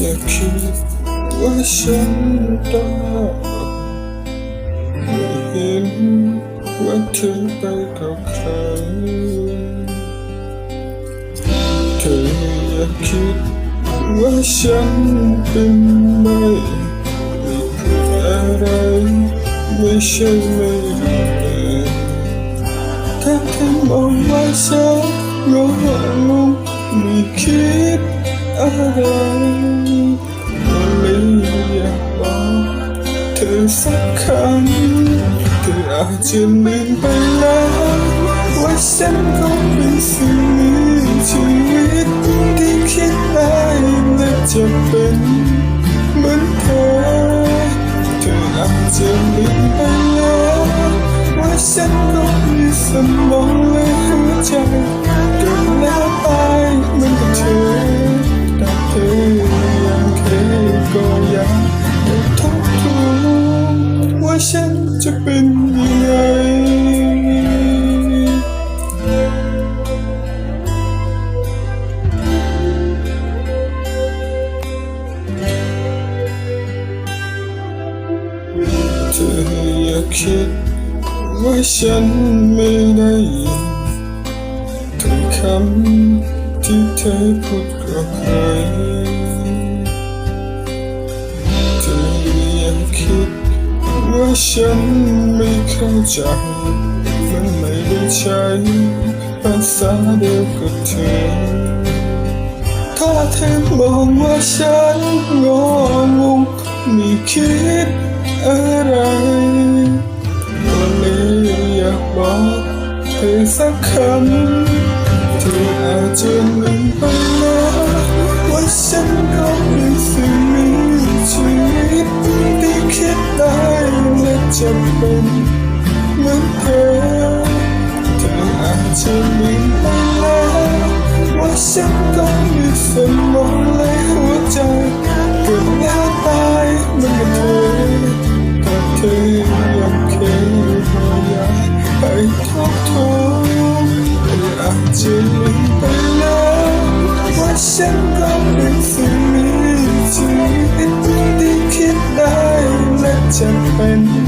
อย่าคิดว่าฉันต้องไม่เห็นว่าเธอไปกับใครเธออย่าคิดว่าฉันเป็นไม่ไม่พูดอะไรไม่ใช่ไม่รู้เลยถ้าเธอมองว่าฉันโง่งงไม่คิดอะไร เธอสักครั้งเธออาจจะลืมไปแล้วว่าฉันก็เป็นสิ่งมีชีวิตที่คิดได้และจะเป็นเหมือนเธอเธออาจจะลืมไป ฉันจะเป็นยังไงเธออย่าคิดว่าฉันไม่ได้ยินทุกคำที่เธอพูดกับใครเธ ฉันไม่เข้าใจมันไม่ได้ใช้ภาษาเดียวกับเธอ ถ้าเธอมองว่าฉันงองงไม่คิดอะไรก็เลยอยากบอกเธอสักคำ จะเป็นเหมือนเธอเธออาจจะลืมไปแล้วว่าฉันก็มีสมองและหัวใจเกิดแล้วตายเหมือนกับเธอแต่เธอยังแค่พยายามให้ทบทวนเธออาจจะลืมไปแล้วว่าฉันก็เป็นสิ่งมีชีวิตที่คิดได้และจะเป็น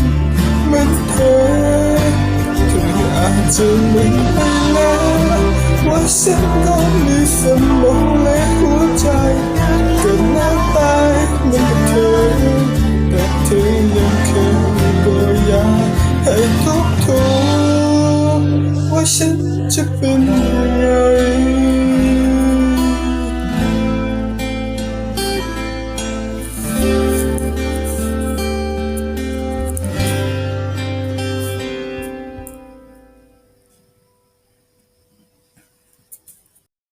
จจะลืมไปแล้วว่าฉันก็มีสมองและหัวใจกิดแล้าตายเหมือนกับเธอแต่เธอยังเคยก็อยากให้ทบทวนว่าฉันจะเป็นยังไง